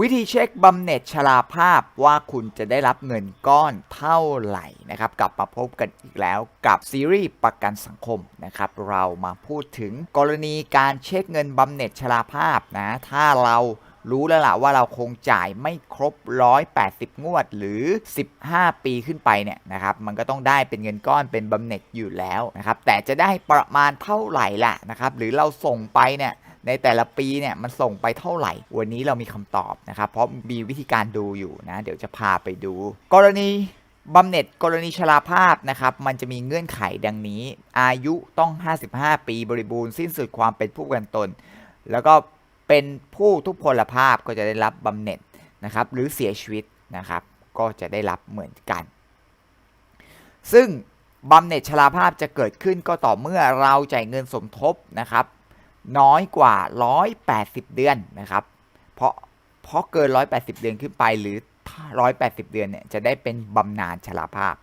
วิธีเช็คบำเหน็จชราภาพว่าคุณจะได้รับเงินก้อนเท่าไหร่นะครับ กลับมาพบกันอีกแล้วกับซีรีส์ประกันสังคมนะครับ เรามาพูดถึงกรณีการเช็คเงินบำเหน็จชราภาพนะ ถ้าเรารู้แล้วล่ะว่าเราคงจ่ายไม่ครบ 180 งวดหรือ 15 ปีขึ้นไปเนี่ยนะครับ มันก็ต้องได้เป็นเงินก้อนเป็นบำเหน็จอยู่แล้วนะครับ แต่จะได้ประมาณเท่าไหร่ล่ะนะครับ หรือเราส่งไปเนี่ย ในแต่ละปีเนี่ยมันส่งไปเท่าไหร่ วันนี้เรามีคำตอบนะครับ เพราะมีวิธีการดูอยู่นะ เดี๋ยวจะพาไปดู กรณีบำเหน็จกรณีชราภาพนะครับ มันจะมีเงื่อนไขดังนี้ อายุต้อง 55 ปีบริบูรณ์สิ้นสุดความเป็นผู้กันตน แล้วก็เป็นผู้ทุพพลภาพก็จะได้รับบำเหน็จนะครับ หรือเสียชีวิตนะครับ ก็จะได้รับเหมือนกัน ซึ่งบำเหน็จชราภาพจะเกิดขึ้นก็ต่อเมื่อเราจ่ายเงินสมทบนะครับ น้อยกว่า 180 เดือนนะครับ เพราะเพราะเกิน 180 เดือนขึ้นไปหรือ 180 เดือนเนี่ยจะได้เป็นบำนาญชราภาพ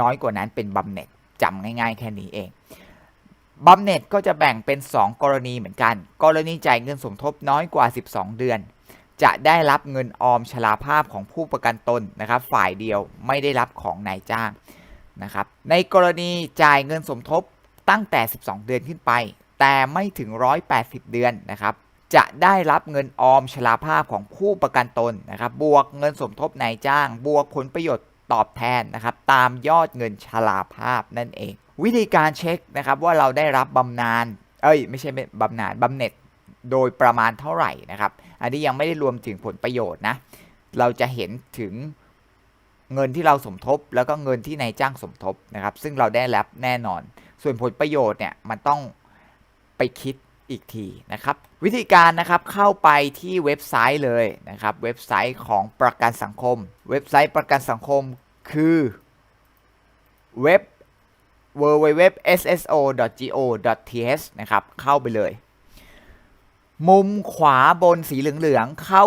น้อยกว่านั้นเป็นบำเหน็จจำง่ายๆ แค่นี้เองบำเหน็จก็จะแบ่งเป็น 2 กรณีเหมือนกัน กรณีจ่ายเงินสมทบน้อยกว่า 12 เดือน จะได้รับเงินออมชราภาพของผู้ประกันตนนะครับ ฝ่ายเดียวไม่ได้รับของนายจ้างนะครับ ในกรณีจ่ายเงินสมทบตั้งแต่ 12 เดือนขึ้นไป แต่ไม่ถึง 180 เดือนนะครับจะได้รับเงินออมชราภาพของผู้ประกันตนนะครับ บวกเงินสมทบนายจ้าง บวกผลประโยชน์ตอบแทนนะครับ ตามยอดเงินชราภาพนั่นเอง วิธีการเช็คนะครับว่าเราได้รับบำนาญเอ้ย ไม่ใช่บำนาญบำเหน็จโดยประมาณเท่าไหร่นะครับ อันนี้ยังไม่ได้รวมถึงผลประโยชน์นะ เราจะเห็นถึงเงินที่เราสมทบ แล้วก็เงินที่นายจ้างสมทบนะครับ ซึ่งเราได้รับแน่นอน ส่วนผลประโยชน์เนี่ยมันต้อง ไปคิดอีกทีนะครับ วิธีการนะครับเข้าไปที่เว็บไซต์เลยนะครับ เว็บไซต์ของประกันสังคม เว็บไซต์ประกันสังคมคือเว็บ www.sso.go.th นะครับ เข้าไปเลย มุมขวาบนสีเหลืองๆ เข้า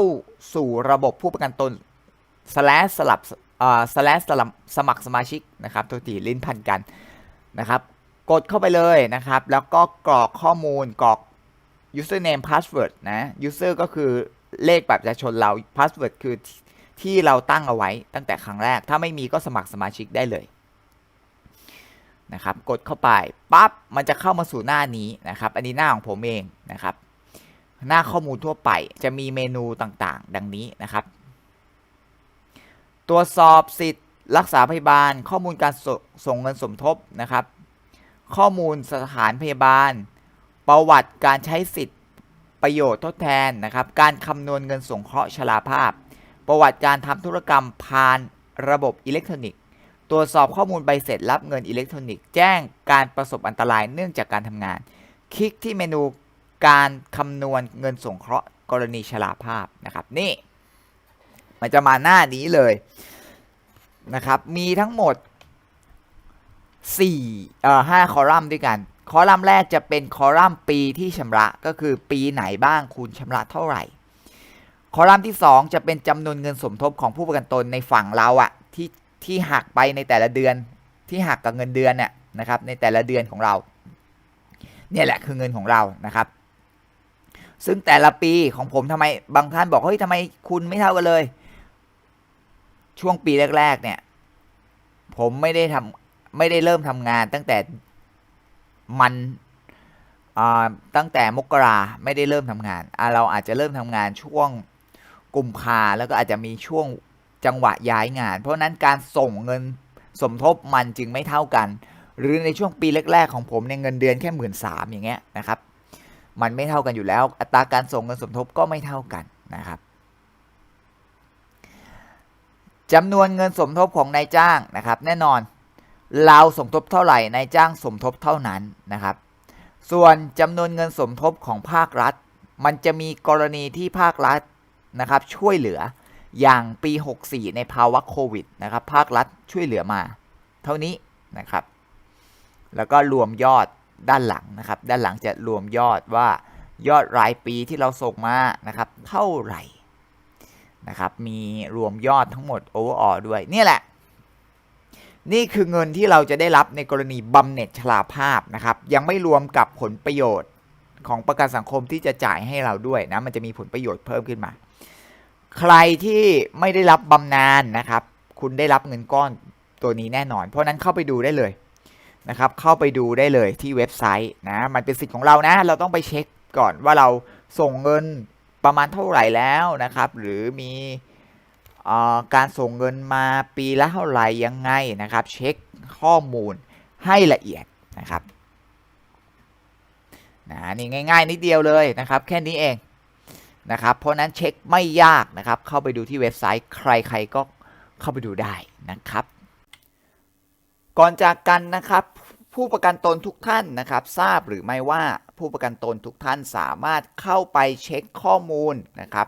สู่ระบบผู้ประกันตน slash สลับ slash สลับสมัครสมาชิกนะครับตัวทีลิ้นพันกันนะครับ กดเข้าไปเลยนะครับ แล้วก็กรอกข้อมูลกรอก username password นะ user ก็คือเลขบัตรประชาชนเรา password คือที่เราตั้งเอาไว้ตั้งแต่ครั้งแรก ถ้าไม่มีก็สมัครสมาชิกได้เลยนะครับ กดเข้าไปปั๊บมันจะเข้ามาสู่หน้านี้นะครับ อันนี้หน้าของผมเองนะครับ หน้าข้อมูลทั่วไปจะมีเมนูต่างๆ ดังนี้นะครับ ตรวจสอบสิทธิ์รักษาพยาบาล ข้อมูลการสส่งเงินสมทบนะครับ ข้อมูลสถานพยาบาล ประวัติการใช้สิทธิประโยชน์ทดแทนนะครับ การคำนวณเงินสงเคราะห์ชราภาพ ประวัติการทำธุรกรรมผ่านระบบอิเล็กทรอนิกส์ตรวจสอบข้อมูลใบเสร็จรับเงินอิเล็กทรอนิกส์แจ้งการประสบอันตรายเนื่องจากการทำงาน คลิกที่เมนูการคำนวณเงินสงเคราะห์กรณีชราภาพนะครับนี่ มันจะมาหน้านี้เลยนะครับ มีทั้งหมด 4เอ่อ5คอลัมน์ด้วยกัน คอลัมน์แรกจะเป็นคอลัมน์ปีที่ชำระก็คือปีไหนบ้างคุณชำระเท่าไหร่ คอลัมน์ที่ 2 จะเป็นจำนวนเงินสมทบของผู้ประกันตนในฝั่งเราอะที่ที่หักไปในแต่ละเดือนที่หักกับเงินเดือนเนี่ยนะครับในแต่ละเดือนของเรา เนี่ยแหละคือเงินของเรานะครับ ซึ่งแต่ละปีของผมทำไมบางท่านบอกเฮ้ยทำไมคุณไม่เท่ากันเลย ช่วงปีแรกๆเนี่ยผมไม่ได้ทำ ไม่ได้เริ่มทำงานตั้งแต่มันตั้งแต่มกราไม่ได้เริ่มทำงาน เราอาจจะเริ่มทำงานช่วงกุมภาแล้วก็อาจจะมีช่วงจังหวะย้ายงาน เพราะฉะนั้นการส่งเงินสมทบมันจึงไม่เท่ากัน หรือในช่วงปีแรก ๆ ของผมเนี่ยเงินเดือนแค่หมื่นสามอย่างเงี้ยนะครับ มันไม่เท่ากันอยู่แล้ว อัตราการส่งเงินสมทบก็ไม่เท่ากันนะครับจำนวนเงินสมทบของนายจ้างนะครับ แน่นอน เราสมทบเท่าไหร่นายจ้างสมทบเท่านั้นนะครับ ส่วนจำนวนเงินสมทบของภาครัฐ มันจะมีกรณีที่ภาครัฐนะครับช่วยเหลืออย่างปี 64 ในภาวะโควิดนะครับ ภาครัฐช่วยเหลือมา เท่านี้นะครับ แล้วก็รวมยอดด้านหลังนะครับ ด้านหลังจะรวมยอดว่ายอดรายปีที่เราส่งมานะครับ เท่าไหร่นะครับ มีรวมยอดทั้งหมดโอเวอร์ออด้วย นี่แหละ นี่คือเงินที่เราจะได้รับในกรณีบำเหน็จชราภาพนะครับ ยังไม่รวมกับผลประโยชน์ของประกันสังคมที่จะจ่ายให้เราด้วยนะ มันจะมีผลประโยชน์เพิ่มขึ้นมา ใครที่ไม่ได้รับบำนาญนะครับ คุณได้รับเงินก้อนตัวนี้แน่นอน เพราะนั้นเข้าไปดูได้เลยนะครับ เข้าไปดูได้เลยที่เว็บไซต์นะ มันเป็นสิทธิ์ของเรานะ เราต้องไปเช็คก่อนว่าเราส่งเงินประมาณเท่าไหร่แล้วนะครับ หรือมี การส่งเงินมาปีละเท่าไหร่ยังไงนะครับ เช็คข้อมูลให้ละเอียดนะครับนะนี่ง่าย ๆ นิดเดียวเลยนะครับ แค่นี้เองนะครับ เพราะฉะนั้นเช็คไม่ยากนะครับ เข้าไปดูที่เว็บไซต์ใครๆก็เข้าไปดูได้นะครับ ก่อนจากกันนะครับ ผู้ประกันตนทุกท่านนะครับ ทราบหรือไม่ว่าผู้ประกันตนทุกท่านสามารถเข้าไปเช็คข้อมูลนะครับ